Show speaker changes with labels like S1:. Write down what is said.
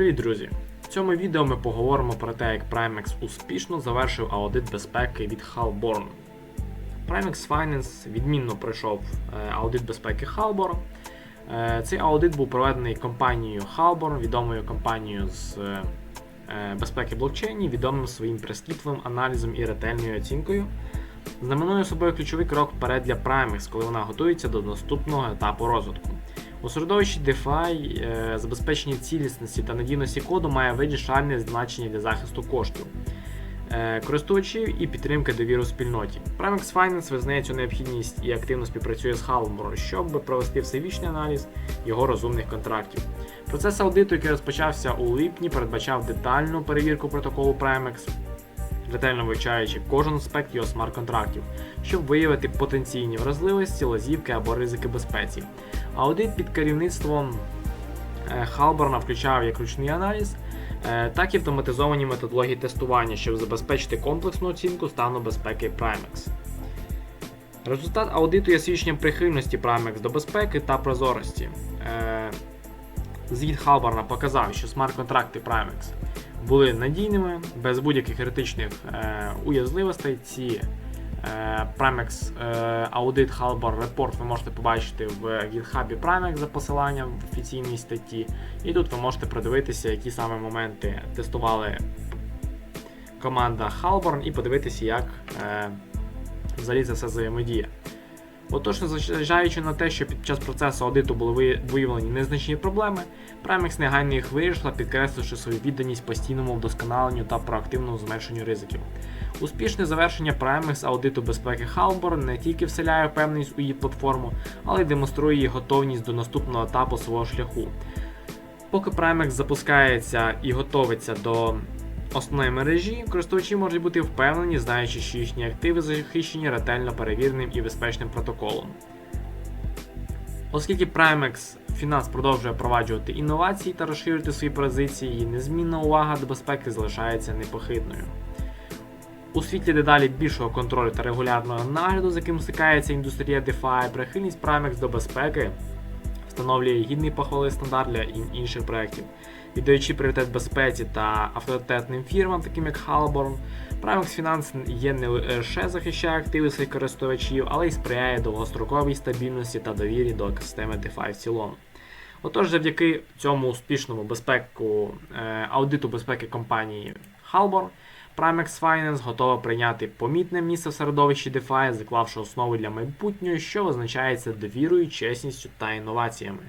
S1: Привіт, друзі! В цьому відео ми поговоримо про те, як Primex успішно завершив аудит безпеки від Halborn. Primex Finance відмінно пройшов е, аудит безпеки Halborn. Е, Цей аудит був проведений компанією Halborn, відомою компанією з е, безпеки блокчейнів, відомим своїм прискіпливим аналізом і ретельною оцінкою. Знаменує собою ключовий крок вперед для Primex, коли вона готується до наступного етапу розвитку. У середовищі DeFi е, забезпечення цілісності та надійності коду має вирішальне значення для захисту коштів е, користувачів і підтримки довіри у спільноті. Primex Finance визнає цю необхідність і активно співпрацює з Halmor, щоб провести всебічний аналіз його розумних контрактів. Процес аудиту, який розпочався у липні, передбачав детальну перевірку протоколу Primex, ретельно вивчаючи кожен аспект його смарт-контрактів, щоб виявити потенційні вразливості, лазівки або ризики безпеці. Аудит під керівництвом е, Халборна включав як ручний аналіз, е, так і автоматизовані методології тестування, щоб забезпечити комплексну оцінку стану безпеки Primex. Результат аудиту є свідченням прихильності Primex до безпеки та прозорості. Е, Звіт Халборна показав, що смарт-контракти Primex були надійними, без будь-яких критичних е, уязвливостей. Ці е, Primex е, Audit Halbor Report ви можете побачити в GitHub Primex за посиланням в офіційній статті. І тут ви можете продивитися, які саме моменти тестували команда Halborn і подивитися, як е, взагалі це все взаємодіє. Отож, незважаючи на те, що під час процесу аудиту були виявлені незначні проблеми, Primex негайно їх вирішила, підкресливши свою відданість постійному вдосконаленню та проактивному зменшенню ризиків. Успішне завершення Primex аудиту безпеки Halborn не тільки вселяє впевненість у її платформу, але й демонструє її готовність до наступного етапу свого шляху. Поки Primex запускається і готовиться до основної мережі, користувачі можуть бути впевнені, знаючи, що їхні активи захищені ретельно перевіреним і безпечним протоколом. Оскільки Primex Finance продовжує впроваджувати інновації та розширювати свої позиції, її незмінна увага до безпеки залишається непохитною. У світлі дедалі більшого контролю та регулярного нагляду, з яким стикається індустрія DeFi, прихильність Primex до безпеки встановлює гідний похвали стандарт для ін- інших проєктів. Віддаючи пріоритет безпеці та авторитетним фірмам, таким як Halborn, Primex Finance є не лише захищає активи своїх користувачів, але й сприяє довгостроковій стабільності та довірі до екосистеми DeFi в цілому. Отож, завдяки цьому успішному безпеку, е, аудиту безпеки компанії Halborn, Primex Finance готова прийняти помітне місце в середовищі DeFi, заклавши основу для майбутнього, що визначається довірою, чесністю та інноваціями.